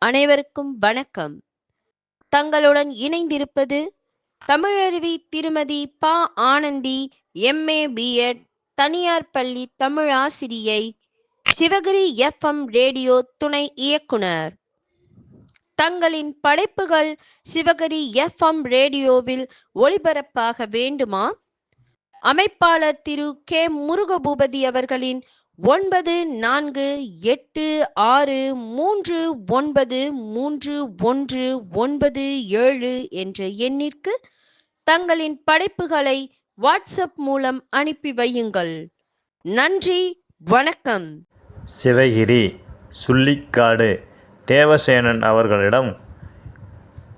அனைவருக்கும் வணக்கம். தங்களுடன் இணைந்திருப்பது தமிழருவி திருமதி ப. ஆனந்தி எம்ஏ பிஎட் தனியார் பள்ளி தமிழ் ஆசிரியை சிவகிரி எஃப்எம் ரேடியோ துணை இயக்குனர். தங்களின் படைப்புகள் சிவகிரி எஃப்எம் ரேடியோவில் ஒளிபரப்பாக வேண்டுமா? அமைப்பாளர் திரு கே. முருகபூபதி அவர்களின் ஒன்பது நான்கு எட்டு ஆறு மூன்று ஒன்பது மூன்று ஒன்று ஒன்பது ஏழு என்ற எண்ணிற்கு தங்களின் படைப்புகளை வாட்ஸ்அப் மூலம் அனுப்பி வையுங்கள். நன்றி வணக்கம். சிவகிரி சுள்ளிக்காடு தேவசேனன் அவர்களிடம்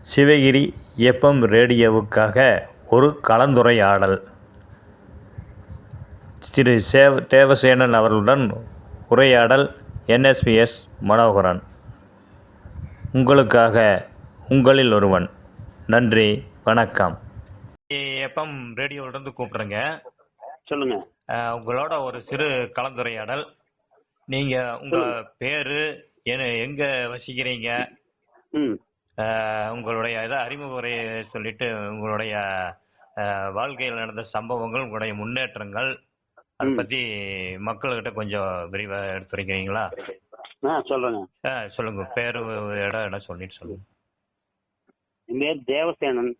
சிவகிரி எப்எம் ரேடியோவுக்காக ஒரு கலந்துரையாடல். திரு சேவ தேவசேனன் அவர்களுடன் உரையாடல் என்எஸ்பிஎஸ் மனோகரன். உங்களுக்காக உங்களில் ஒருவன். நன்றி வணக்கம். எஃப்எம் ரேடியோவிலிருந்து கூப்பிட்றேங்க. சொல்லுங்க. உங்களோட ஒரு சிறு கலந்துரையாடல். நீங்க உங்க பேரு என்ன- எங்க வசிக்கிறீங்க? உங்களுடைய இதை அறிமுக உரையை சொல்லிட்டு உங்களுடைய வாழ்க்கையில் நடந்த சம்பவங்கள் உங்களுடைய முன்னேற்றங்கள் அதை. பத்தி மக்கள்கிட்ட கொஞ்சம் விரிவா எடுத்துரைக்கிறீங்களா? அஹ், சொல்லுங்க. பேரு இடம் இடம் சொல்லிட்டு சொல்லுங்க. என் பேர் தேவசேனன்.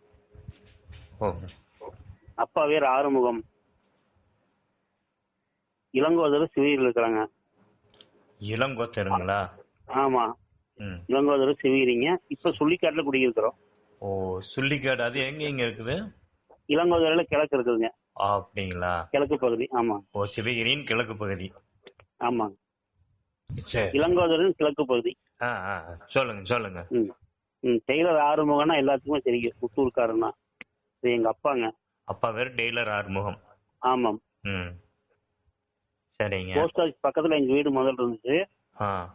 அப்பா பேர் ஆறுமுகம். இளங்கோதர் சிவகிரியில் இருக்கிறாங்க. இளங்கோத்தருங்களா? ஆமா. இளங்கோதர் சிவகிரிங்க. இப்ப சுள்ளிக்காட்டுல குடியிருக்கிறோம். ஓ சுள்ளிக்காடு. அது எங்க எங்க இருக்குது? இளங்கோதரில் கிழக்கு இருக்குதுங்க. அப்படிங்களா? கிழக்கு பகுதி ஆமா. ஓ சிவகிரியின் கிழக்கு பகுதி. ஆமா. சரி. இளங்கோதரின் கிழக்கு பகுதி. ஆ ஆ சொல்லுங்க சொல்லுங்க. ம். ம் டெய்லர் ஆறுமுகம்னா எல்லாத்துக்குமே தெரியும். புத்தூர்காரன்னா இது எங்க அப்பாங்க. அப்பா பேர் டெய்லர் ஆறுமுகம். ஆமாம் ம். சரிங்க. போஸ்ட் ஆஃபீஸ் பக்கத்துல எங்க வீடு முதல்ல இருந்துச்சு. ஆ.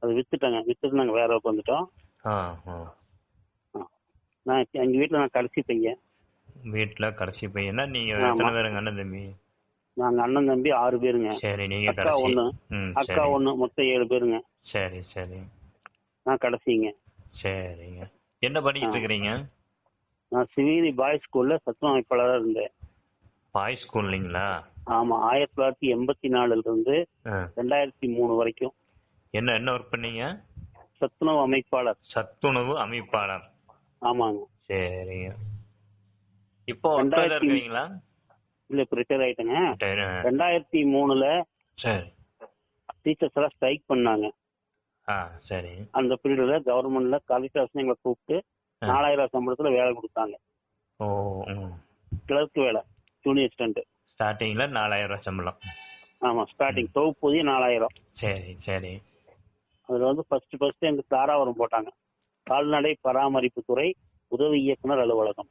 அது வித்துட்டாங்க. வித்துட்டு நாங்க வேற வந்துட்டோம். ஆ ஆ. நான் எங்க வீட்டுல நான் கடைசி பையன் வீட்டுல கடைசி பையனா நீங்க. எத்தனை பேருங்க அண்ணன் தம்பி? நாங்க அண்ணன் தம்பி ஆறு பேருங்க. சரி நீங்க அக்கா கடைசி. ஒண்ணு. ம் அக்கா சரி. ஒண்ணு மொத்தம் ஏழு பேருங்க. சரி சரி. நான் கடைசிங்க. சரிங்க. என்ன பண்ணிட்டு. இருக்கிறீங்க? நான் சிவிலி பாய்ஸ் ஸ்கூல்ல சத்துவ அமைப்பாளராக இருந்தேன். பாய் ஸ்கூல்லிங்களா? ஆமா ஆயிரத்தி தொள்ளாயிரத்தி எண்பத்தி நாலுல இருந்து ஆ. ரெண்டாயிரத்தி மூணு வரைக்கும். என்ன என்ன ஒர்க் பண்ணீங்க? சத்துணவு அமைப்பாளர். சத்துணவு அமைப்பாளர். ஆமாங்க. சரிங்க. இப்போ ரெண்டாயிரத்தி- இருக்கிறீங்களா இல்ல இப்ப ரிட்டையர் ஆயிட்டேங்க. ரெண்டாயிரத்தி மூணுல சரி. டீச்சர்ஸ் எல்லாம் ஸ்ட்ரைக் பண்ணாங்க. சரி. அந்த பீரியட்ல கவர்மெண்ட்ல கலெக்டர் ஆஃபீஸ் எங்களை கூப்பிட்டு. நாலாயிரம் சம்பளத்துல வேலை கொடுத்தாங்க. ஓ கிளர்க் வேலை ஜூனியர் அசிஸ்டன்ட் ஸ்டார்டிங்ல நாலாயிரம் சம்பளம். ஆமா ஸ்டார்டிங் தொகுப்பூதியம் நாலாயிரம். சரி சரி. அதுல வந்து ஃபர்ஸ்ட் ஃபர்ஸ்ட் எங்க தாராபுரம் போட்டாங்க. கால்நடை பராமரிப்பு துறை உதவி இயக்குனர் அலுவலகம்.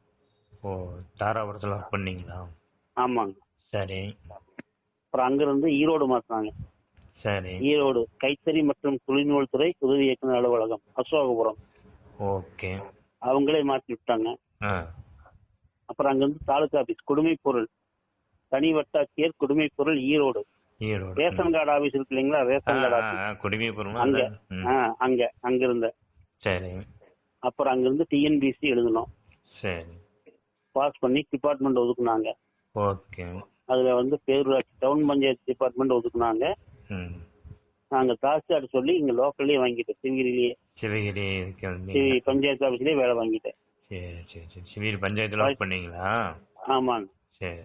ஓ தாராபுரத்தில் ஒர்க் பண்ணீங்களா? ஆமாங்க. சரி. அப்புறம் அங்கிருந்து ஈரோடு மாத்தினாங்க. சரி. ஈரோடு கைத்தறி மற்றும் தொழில்நூல் துறை உதவி இயக்குனர் அலுவலகம் அசோகபுரம். ஓகே. அவங்களே மாத்தி விட்டாங்க. அப்புறம் அங்கிருந்து தாலுகா ஆபீஸ் குடிமை பொருள். தனி வட்டாட்சியர் குடிமை பொருள் ஈரோடு. ரேஷன் கார்டு ஆபீஸ் இருக்கு இல்லைங்களா? Ration card office. குடிமைப்புறம் அங்க. ஆ, அங்க அங்க இருந்த சரி. அப்புறம் அங்கிருந்து டிஎன்பிசி எழுதணும் சரி. பாஸ் பண்ணி டிபார்ட்மெண்ட் ஒதுக்குனாங்க. ஓகே. அதுல வந்து பேரூராட்சி டவுன் பஞ்சாயத்து டிபார்ட்மெண்ட் ஒதுக்குனாங்க. நாங்க தாசில்தார் சொல்லி இங்க லோக்கல்லயே வாங்கிட்டேன் சிவகிரிலேயே சிவகிரி பஞ்சாயத்து ஆபீஸ்லயே வேலை வாங்கிட்டேன். சரி சரி சரி. சிவகிரி பஞ்சாயத்தில் ஒர்க் பண்ணீங்களா? ஆமாங்க. சரி.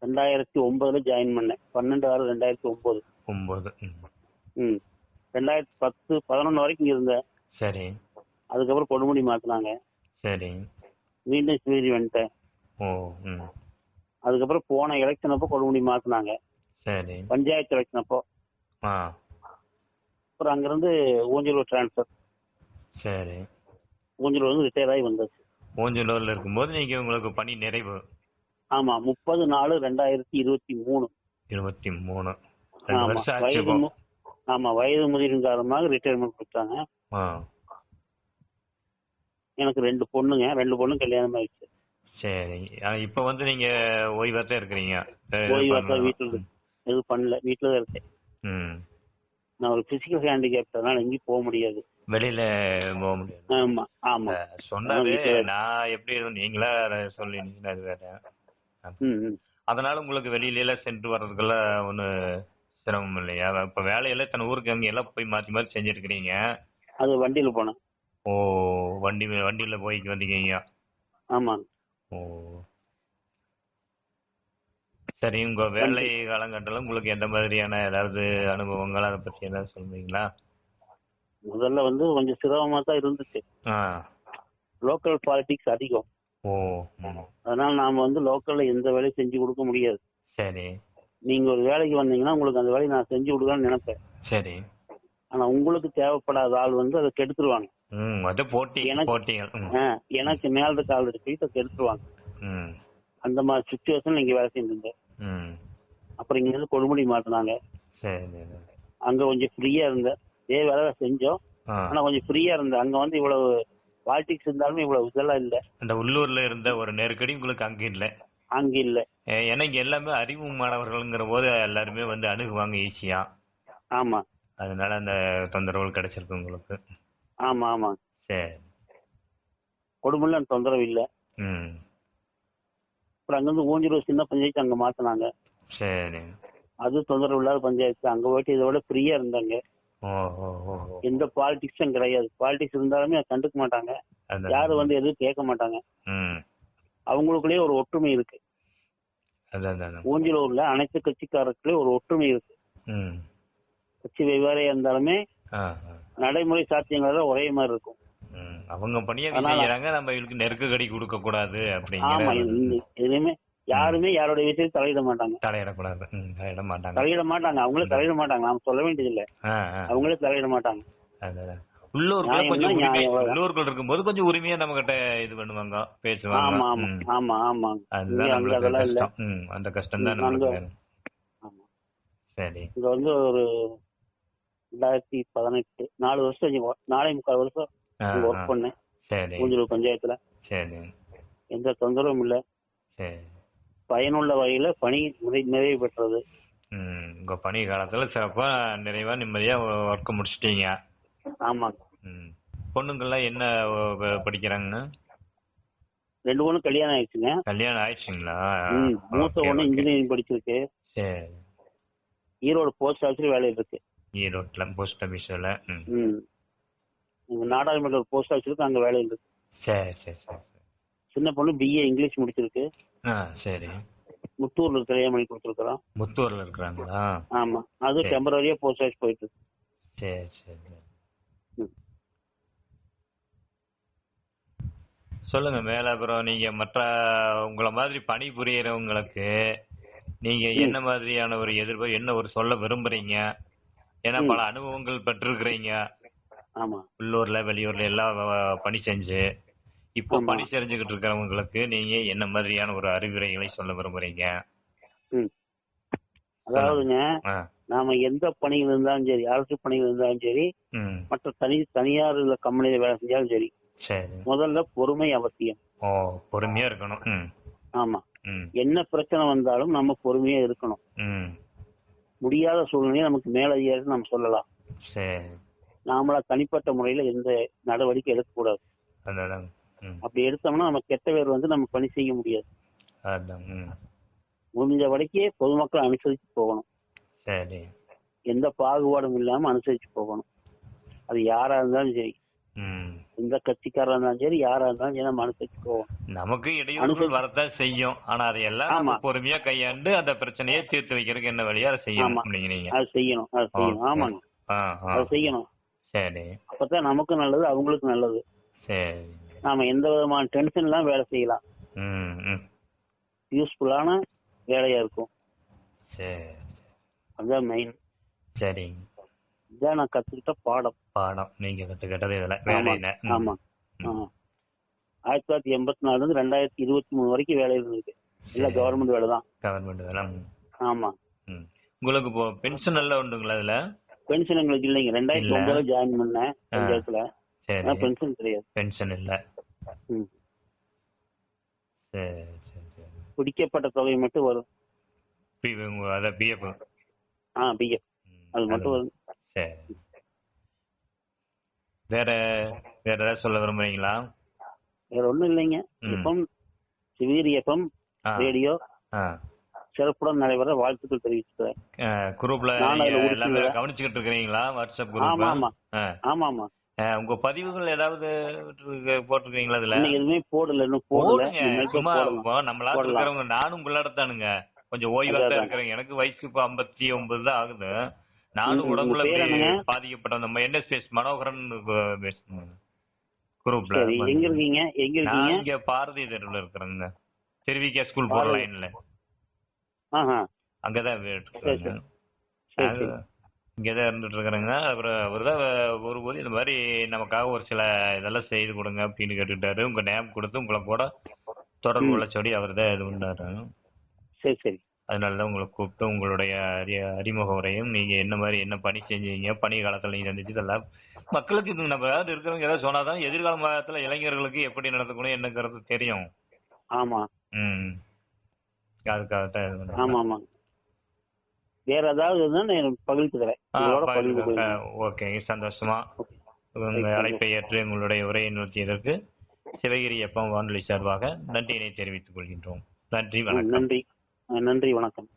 ரெண்டாயிரத்தி ஒன்பதுல ஜாயின் பண்ணேன். பன்னெண்டு ஆறு ரெண்டாயிரத்தி ஒன்பது. ஒம்பது ம். ரெண்டாயிரத்தி பத்து பதினொன்று வரைக்கும் இருந்தேன். சரி. அதுக்கப்புறம் கொடுமுடி மாத்தினாங்க. சரி. மீண்டும் சிவகிரி வந்துட்டேன். அதுக்கப்புறம் போன எலெக்ஷன் அப்போ கொடுமுடி மாத்தினாங்க. சரி. பஞ்சாயத்து எலெக்ஷன் அப்போ. அப்புறம் அங்கிருந்து ஊஞ்சலூர் டிரான்ஸ்ஃபர் சரி. ஊஞ்சலூர் வந்து ரிட்டையர் ஆகி வந்தாச்சு. ஊஞ்சலூரில் இருக்கும்போது நீங்கள் உங்களுக்கு பணி நிறைவு. ஆமா முப்பது நாலு ரெண்டாயிரத்தி இருபத்தி மூணு. இருபத்தி மூணு. ஆமா வயது ஆமா வயது முதிரின் காரணமாக ரிட்டையர்மெண்ட் கொடுத்தாங்க. எனக்கு ரெண்டு பொண்ணுங்க ரெண்டு பொண்ணு கல்யாணம் ஆயிடுச்சு. சரி. இப்போ வந்து நீங்க ஓய்வா தான் இருக்கிறீங்க ஓய்வா தான் வீட்டுல. எதுவும் பண்ணல. வீட்டுல தான் இருக்கேன். நான் ஒரு பிசிக்கல் ஹேண்டிகேப்டனால எங்கேயும் போக முடியாது. வெளியில போக முடியாது. ஆமா ஆமா. சொன்னது நான் எப்படி நீங்களா சொல்லி அது வேற. அதனால உங்களுக்கு வெளியில எல்லாம் சென்று வர்றதுக்கெல்லாம் ஒண்ணு சிரமம் இல்லையா? இப்ப வேலையெல்லாம் தன் ஊருக்கு அங்க எல்லாம் போய் மாத்தி மாத்தி செஞ்சிருக்கிறீங்க அது வண்டியில போனேன். ஓ வண்டி வண்டியில போய்க்கு வந்தீங்க ஆமா. ஓ. சரி உங்க வேலை காலகட்டத்தில் உங்களுக்கு எந்த மாதிரியான ஏதாவது அனுபவங்கள்? அதை பத்தி ஏதாவது சொல்றீங்களா? முதல்ல வந்து கொஞ்சம் சிரமமா தான் இருந்துச்சு. ஆ. லோக்கல் பாலிடிக்ஸ் அதிகம். ஓ. அதனால நாம வந்து லோக்கல்ல எந்த வேலையும் செஞ்சு கொடுக்க முடியாது. சரி. நீங்க ஒரு வேலைக்கு வந்தீங்கன்னா உங்களுக்கு அந்த வேலையை நான் செஞ்சு கொடுக்கலாம்னு நினைப்பேன். சரி. ஆனா உங்களுக்கு தேவைப்படாத ஆள் வந்து அதை கெடுத்துருவாங்க. எனக்கு- மேல இருக்க ஆள் இருக்கு கெடுத்துருவாங்க அந்த மாதிரி சுச்சுவேஷன் நீங்க வேலை செஞ்சிருந்தேன் அப்புறம் இங்க இருந்து கொடுமுடி மாட்டினாங்க. அங்க கொஞ்சம் ஃப்ரீயா இருந்தேன். இதே வேலை செஞ்சோம். ஆனா கொஞ்சம் ஃப்ரீயா இருந்தேன். அங்க வந்து இவ்வளவு பாலிடிக்ஸ் இருந்தாலுமே இவ்வளவு இதெல்லாம் இல்ல. அந்த உள்ளூர்ல இருந்த ஒரு நெருக்கடி உங்களுக்கு அங்க இல்ல? அங்க இல்ல. ஏன்னா இங்க எல்லாமே அறிவு மாணவர்கள்ங்கிற போது எல்லாருமே வந்து அணுகுவாங்க ஈஸியா. ஆமா. அதனால அந்த தொந்தரவுகள் கிடைச்சிருக்கு உங்களுக்கு. ஆமா ஆமா. சரி. அந்த தொந்தரவு இல்ல. ம். அப்புறம் அங்கிருந்து ஊஞ்சலூர் சின்ன பஞ்சாயத்து அங்க மாத்தினாங்க. சரி. அது தொந்தரவு இல்லாத பஞ்சாயத்து. அங்க போயிட்டு இதை விட ஃப்ரீயா இருந்தாங்க. எந்த பாலிடிக்ஸும் கிடையாது. பாலிடிக்ஸ் இருந்தாலுமே கண்டுக்க மாட்டாங்க. யாரும் வந்து எதுவும் கேட்க மாட்டாங்க. அவங்களுக்குள்ளேயே ஒரு ஒற்றுமை இருக்கு. ஊஞ்சலூர்ல அனைத்து கட்சிக்காரர்களே ஒரு ஒற்றுமை இருக்கு. கட்சி வெவ்வேறையா இருந்தாலுமே. நடைமுறை சாத்தியங்கள் ஒரே மாதிரி இருக்கும். அவங்க பணியை செய்யறாங்க நம்ம இவங்களுக்கு நெருக்கடி கொடுக்க கூடாது ஆமா அப்படிங்கிற இது- எதுவுமே யாருமே யாருடைய விஷயத்தையும் தலையிட மாட்டாங்க. தலையிடக்கூடாது. தலையிட மாட்டாங்க. தலையிட மாட்டாங்க. அவங்களே தலையிட மாட்டாங்க. நாம சொல்ல வேண்டியதில்லை ஆ ஆ. அவங்களே தலையிட மாட்டாங்க. நியாயம்னா கொஞ்சம். உள்ளூர்கள் இருக்கும்போது கொஞ்சம் உரிமையா நம்ம கிட்ட இது பண்ணுவாங்க பேசுவாங்க. ஆமா ஆமா. ஆமா அதுதான் நம்மளுக்கு இல்ல. கஷ்டம். அந்த கஷ்டம் தான். சரி. இங்க வந்து ஒரு ரெண்டாயிரத்தி பதினெட்டு. நாலு வருஷம் நாலே முக்கால் வருஷம். ஒர்க் பண்ணேன். சரி. ஊஞ்சலூர் பஞ்சாயத்துல. சரி. எந்த தொந்தரவும் இல்ல. பயனுள்ள வகையில பணி நிறை- நிறைவு பெற்றது. உங்க பணி காலத்துல சிறப்பா நிறைவா நிம்மதியா ஒர்க் முடிச்சிட்டீங்க. ஆமா ம். பொண்ணுங்கள்லாம் என்ன அஹ், படிக்கிறாங்க ரெண்டு பொண்ணும் கல்யாணம் ஆயிடுச்சுங்க. கல்யாணம் ஆயிடுச்சுங்களா? மூத்த ஒண்ணு. இன்ஜினியரிங் படிச்சிருக்கு. சரி. ஈரோடு போஸ்ட் ஆஃபீஸ்ல வேலையில் இருக்கு ஈரோட்ல போஸ்ட் ஆபீஸ்ல ம். ம். இங்க நாடாளுமன்ற போஸ்ட் இருக்கு அங்க வேலையில் இருக்கு. சரி சரி சரி. சின்ன பொண்ணு பிஏ இங்கிலீஷ் முடிச்சிருக்கு. ஆ சரி. முத்தூர்ல கல்யாணம் பண்ணி கொடுத்துருக்குறோம் முத்தூர்ல இருக்கிறாங்களா? ஆமா. அது. டெம்பரரியா போஸ்ட் ஆஃபீஸ் போயிட்டு இருக்கு. சரி சரி. சொல்லுங்க மேல அப்புறம் நீங்க மற்ற உங்கள மாதிரி பணி புரியறவங்களுக்கு நீங்க. என்ன மாதிரியான ஒரு எதிர்ப்பு என்ன ஒரு சொல்ல விரும்புறீங்க? ஏன்னா. பல அனுபவங்கள் பெற்றிருக்கிறீங்க. ஆமா. உள்ளூர்ல வெளியூர்ல எல்லாம் வ- பணி செஞ்சு இப்போ. பணி செஞ்சுக்கிட்டு இருக்கிறவங்களுக்கு நீங்க என்ன மாதிரியான ஒரு அறிவுரைகளை சொல்ல விரும்புறீங்க? அதாவதுங்க. நாம எந்த பணியில் இருந்தாலும் சரி அரசு பணியில் இருந்தாலும் சரி மற்ற தனி தனியார் உள்ள கம்பெனியில வேலை செஞ்சாலும் சரி முதல்ல பொறுமை அவசியம். பொறுமையா இருக்கணும். ஆமா. என்ன பிரச்சனை வந்தாலும் நம்ம பொறுமையா இருக்கணும். முடியாத சூழ்நிலையை நமக்கு மேலதிகாரி நம்ம சொல்லலாம். நாமளா தனிப்பட்ட முறையில எந்த நடவடிக்கை எடுக்கக்கூடாது. அப்படி எடுத்தோம்னா நம்ம கெட்ட பேர் வந்து நம்ம பணி செய்ய முடியாது. முடிஞ்ச வரைக்கே பொதுமக்கள் அனுசரிச்சு போகணும். எந்த பாகுபாடும் இல்லாம அனுசரிச்சு போகணும். அது யாரா இருந்தாலும் சரி. எந்த கட்சிக்காரா இருந்தாலும் சரி யாரா இருந்தாலும் அனுசரிச்சு போகணும் நமக்கு இடையூறுகள் வரத்தான் செய்யும். ஆனா நம்ம ஆமா. பொறுமையா கையாண்டு அந்த பிரச்சனையை தீர்த்து வைக்கிறதுக்கு என்ன வழியோ அதை செய்யணும் அது செய்யணும். அது செய்யணும். ஆமாங்க. அது செய்யணும். சரி. அப்பதான் நமக்கும் நல்லது அவங்களுக்கும் நல்லது. சரி. நாம எந்த விதமான டென்ஷன் இல்லாம வேலை செய்யலாம். யூஸ்ஃபுல்லான வேலையா இருக்கும். சரி. அதுதான் மெயின் சரிங்க. இதான் நான் கத்துக்கிட்ட பாடம். பாடம். நீங்க கத்துக்கிட்டது இதுல. வேலையில ம். ஆமா. ஆமா. ஆயிரத்தி தொள்ளாயிரத்தி எண்பத்தி நாலுல இருந்து ரெண்டாயிரத்தி இருபத்தி மூணு வரைக்கும் வேலை இருந்திருக்கு. இல்ல. கவர்மெண்ட் வேலை தான். கவர்மெண்ட் வேலை. ஆமா. உங்களுக்கு இப்போ பென்ஷன் எல்லாம் உண்டுங்களா அதுல பென்ஷன் எங்களுக்கு இல்லைங்க. ரெண்டாயிரத்தி இல்ல. ஒன்பதுல ஜாயின் பண்ணேன். பஞ்சாயத்துல. ஆனா பென்ஷன் கிடையாது. பென்ஷன் இல்ல. சரி சரி சரி. பிடிக்கப்பட்ட தொகை மட்டும் வரும். அதான் பிஎஃப் ஆ பிஎஃப் அது மட்டும் வரும். சரி. வேற வேற ஏதாவது சொல்ல விரும்புறீங்களா? வேற ஒண்ணும் இல்லைங்க. எஃப்எம் சிவீரி எஃப்எம் ரேடியோ. சிறப்புடன் நடைபெற வாழ்த்துக்கள் தெரிவிச்சுக்கிறேன். குரூப்ல எல்லாமே. கவனிச்சுக்கிட்டு இருக்கிறீங்களா? வாட்ஸ்அப் ஆமா குரூப்ல ஆமா. ஆமா ஆமா உங்க பதிவுகள் ஏதாவது போட்டிருக்கீங்களா அதுல? இன்னும் எதுவுமே போடல இன்னும் போடல. சும்மா நம்மளா. இருக்கிறவங்க நானும் உங்களோடத்தானுங்க கொஞ்சம் ஓய்வா தான். இருக்கிறேன். எனக்கு வயசு இப்போ ஐம்பத்தி ஒன்பது தான் ஆகுது. நானும் உடம்புல? பாதிக்கப்பட்ட நம்ம என்ன ஸ்பேஸ்? மனோகரன் குரூப்ல எங்க இருக்கீங்க? எங்க இருக்கீங்க? இங்க பாரதி தெருவில் இருக்கிறேங்க. திருவிக்கா ஸ்கூல் போற. லைன்ல. ஆஹா. அங்கதான் இங்கதான் இருந்துட்டு இருக்கிறேங்க. அப்புறம் அவர் தான் ஒருபோது இந்த மாதிரி நமக்காக ஒரு சில இதெல்லாம் செய்து கொடுங்க அப்படின்னு கேட்டுக்கிட்டாரு. உங்க நேம் கொடுத்து உங்களை கூட தொடர்பு ம். கொள்ள சொல்லி அவர் தான் இது பண்ணாரு. சரி சரி. அதனால தான் உங்களை கூப்பிட்டு உங்களுடைய அறி அறிமுக உரையும் நீங்க என்ன மாதிரி என்ன பணி செஞ்சீங்க பணி காலத்துல நீங்க சந்திச்சு இதெல்லாம் மக்களுக்கு இது நம்ம ஏதாவது இருக்கிறவங்க ஏதாவது சொன்னாதான் எதிர்காலத்துல இளைஞர்களுக்கு எப்படி நடந்துக்கணும் என்னங்கிறது தெரியும். ஆமா. ம். அதுக்காகத்தான் இது பண்ணேன். ஆமா ஆமா. வேற ஏதாவது பகிர்ந்துக்கிறேன். ஓகேங்க சந்தோஷமா. உங்க. அழைப்பை ஏற்று உங்களுடைய உரையை நிறுத்தியதற்கு சிவகிரி எப்பம் வானொலி சார்பாக நன்றியினை தெரிவித்துக் கொள்கின்றோம். நன்றி வணக்கம். நன்றி. நன்றி வணக்கம்.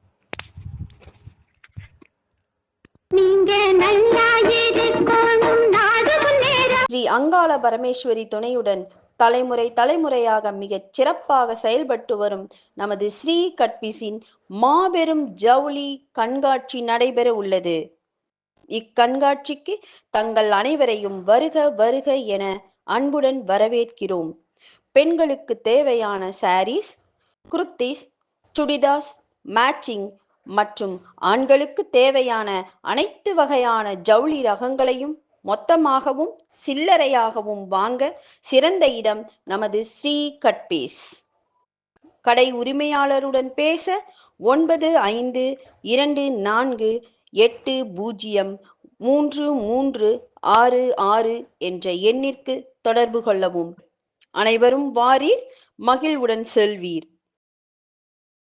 ஸ்ரீ அங்காள பரமேஸ்வரி துணையுடன் தலைமுறை தலைமுறையாக மிகச் சிறப்பாக செயல்பட்டு வரும் நமது ஸ்ரீ கட்பிஸின் மாபெரும் ஜவுளி கண்காட்சி நடைபெற உள்ளது. இக்கண்காட்சிக்கு தங்கள் அனைவரையும் வருக வருக என அன்புடன் வரவேற்கிறோம். பெண்களுக்கு தேவையான சாரீஸ் குர்த்திஸ் சுடிதாஸ் மேட்சிங் மற்றும் ஆண்களுக்கு தேவையான அனைத்து வகையான ஜவுளி ரகங்களையும் மொத்தமாகவும் சில்லறையாகவும் வாங்க சிறந்த இடம் நமது ஸ்ரீ கட்பேஸ். கடை உரிமையாளருடன் பேச ஒன்பது ஐந்து இரண்டு நான்கு எட்டு பூஜ்ஜியம் மூன்று மூன்று ஆறு ஆறு என்ற எண்ணிற்கு தொடர்பு கொள்ளவும். அனைவரும் வாரீர் மகிழ்வுடன் செல்வீர்.